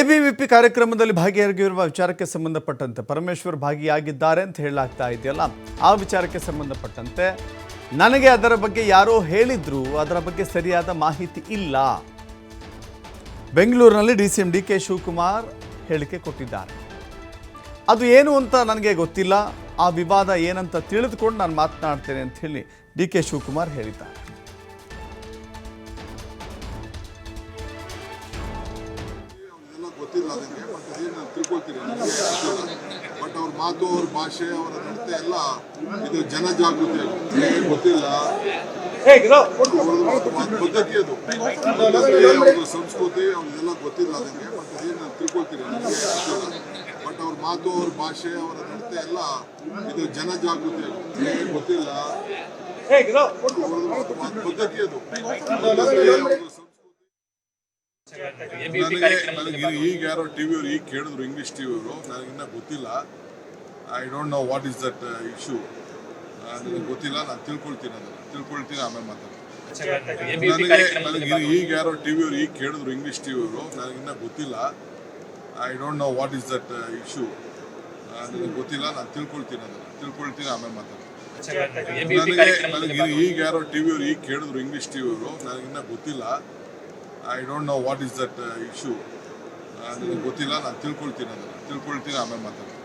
ABVP ಕಾರ್ಯಕ್ರಮದಲ್ಲಿ ಭಾಗಿಯಾಗಿರುವ ವಿಚಾರಕ್ಕೆ ಸಂಬಂಧಪಟ್ಟಂತೆ ಪರಮೇಶ್ವರ್ ಭಾಗಿಯಾಗಿದ್ದಾರೆ ಅಂತ ಹೇಳಲಾಗ್ತಾ ಇದೆಯಲ್ಲ? ಆ ವಿಚಾರಕ್ಕೆ ಸಂಬಂಧಪಟ್ಟಂತೆ ನನಗೆ ಅದರ ಬಗ್ಗೆ ಯಾರೋ ಹೇಳಿದ್ರು, ಅದರ ಬಗ್ಗೆ ಸರಿಯಾದ ಮಾಹಿತಿ ಇಲ್ಲ. ಬೆಂಗಳೂರಿನಲ್ಲಿ D C M D K Shivakumar ಹೇಳಿಕೆ ಕೊಟ್ಟಿದ್ದಾರೆ. ಅದು ಏನು ಅಂತ ನನಗೆ ಗೊತ್ತಿಲ್ಲ. ಆ ವಿವಾದ ಏನಂತ ತಿಳಿದುಕೊಂಡು ನಾನು ಮಾತನಾಡ್ತೇನೆ ಅಂತ ಹೇಳಿ ಡಿ ಕೆ ಶಿವಕುಮಾರ್ ಹೇಳಿದ್ದಾರೆ. ಗೊತ್ತಿಲ್ಲ ಅದಕ್ಕೆ. ಬಟ್ ಅದೇನು ತಿಳ್ಕೊಳ್ತೀನಿ ನನಗೆ ಬಟ್ ಅವ್ರ ಮಾತು ಅವ್ರ ಭಾಷೆ ಅವರ ನಡತೆ ಎಲ್ಲ ಇದು ಆಗುತ್ತೆ ನನಗೆ ಗೊತ್ತಿಲ್ಲ. ಪದ್ಧತಿ ಅದು. ಅವ್ರ ಸಂಸ್ಕೃತಿ ಅವ್ರದ್ದೆಲ್ಲ ಗೊತ್ತಿಲ್ಲ ಅದಕ್ಕೆ. ಬಟ್ ಅದೇನು ತಿಳ್ಕೊಳ್ತೀನಿ ನನಗೆ ಬಟ್ ಅವ್ರ ಮಾತು ಅವ್ರ ಭಾಷೆ ಅವರ ನಡತೆ ಎಲ್ಲ ಇದು ಆಗುತ್ತೆ ನನಗೆ ಗೊತ್ತಿಲ್ಲ. ಪದ್ಧತಿ ಅದು. ನನಗೆ ನನಗೆ ಈಗ ಯಾರೋ ಟಿವಿ ವಿಯವರು ಈಗ ಕೇಳಿದ್ರು ಇಂಗ್ಲಿಷ್ ಟಿ ವಿಯವರು ನನಗಿನ್ನ ಗೊತ್ತಿಲ್ಲ. I don't know what is that issue ನನಗೆ ಗೊತ್ತಿಲ್ಲ. ನಾನು ತಿಳ್ಕೊಳ್ತೀನಿ ಅದನ್ನು. ತಿಳ್ಕೊಳ್ತೀನಿ ಆಮೇಲೆ ಮಾತಾಡ್ತೀನಿ. ನನಗೆ ನನಗೆ ಈಗ ಯಾರೋ ಟಿವಿ ವಿಯವರು ಈಗ ಕೇಳಿದ್ರು ಇಂಗ್ಲಿಷ್ ಟಿ ವಿಯವರು ನನಗಿನ್ನ ಗೊತ್ತಿಲ್ಲ. I don't know what is that issue ನನಗೆ ಗೊತ್ತಿಲ್ಲ. ನಾನು ತಿಳ್ಕೊಳ್ತೀನಿ ಅದನ್ನು. ತಿಳ್ಕೊಳ್ತೀನಿ ಆಮೇಲೆ ಮಾತಾಡ್ತೀನಿ. ನನಗೆ ನನಗೆ ಈಗ ಯಾರೋ ಟಿವಿ ವಿಯವರು ಈಗ ಕೇಳಿದ್ರು ಇಂಗ್ಲಿಷ್ ಟಿ ವಿಯವರು ನನಗಿನ್ನ ಗೊತ್ತಿಲ್ಲ. I don't know what is that issue ನನಗೆ ಗೊತ್ತಿಲ್ಲ ನಾನು ತಿಳ್ಕೊಳ್ತೀನಿ ಅದನ್ನು. ತಿಳ್ಕೊಳ್ತೀನಿ ಆಮೇಲೆ ಮಾತಾಡ್ತೀನಿ.